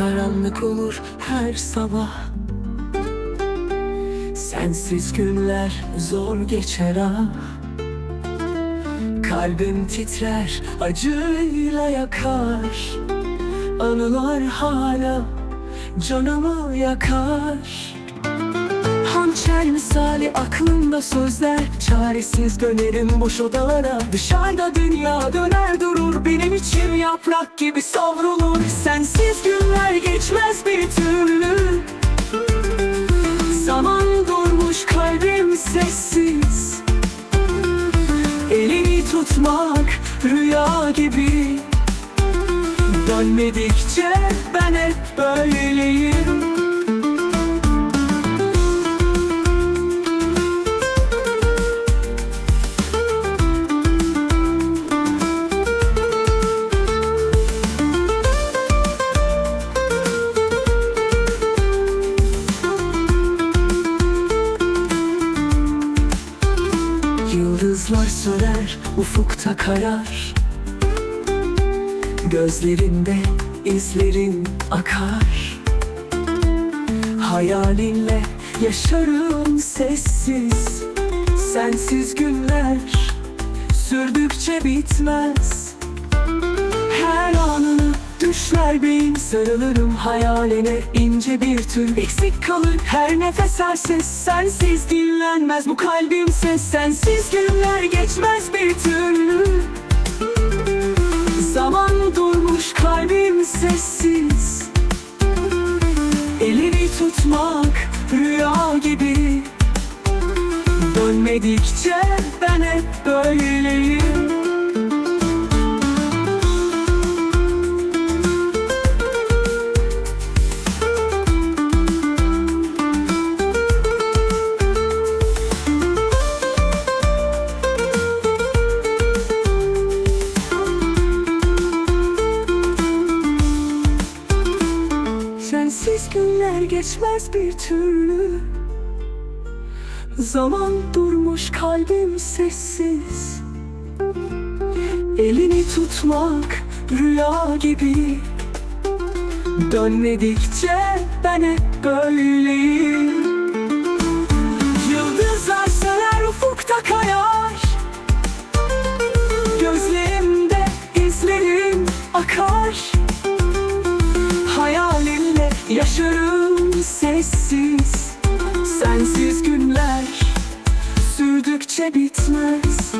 ışık olur her sabah. Sensiz günler zor geçer ah. Kalbim titrer acıyla yakar. Anılar hala canımı yakar. Hançer misali aklımda sözler. Çaresiz dönerim boş odalara. Dışarıda dünya döner içim yaprak gibi savrulur. Sensiz günler geçmez bir türlü. Zaman durmuş kalbim sessiz. Elini tutmak rüya gibi. Dönmedikçe ben hep böyleyim Yıldızlar söner, ufukta karar. Gözlerinde izlerin akar. Hayalinle yaşarım sessiz Sensiz günler sürdükçe bitmez. Her anını düşler bin Sarılırım hayaline ince bir tür Eksik kalır her nefes her ses. Sensiz dinlenmez bu kalbim ses. Sensiz günler geçmez bir türlü. Zaman durmuş kalbim sessiz. Elini tutmak rüya gibi. Dönmedikçe ben hep böyleyim geçmez bir türlü. Zaman durmuş kalbim sessiz. Elini tutmak rüya gibi. Dönmedikçe ben hep böyleyim. Yıldızlar söner ufukta kayar. Gözlerimde izlerim akar. Hayalinle yaşarım sessiz Sensiz günler sürdükçe bitmez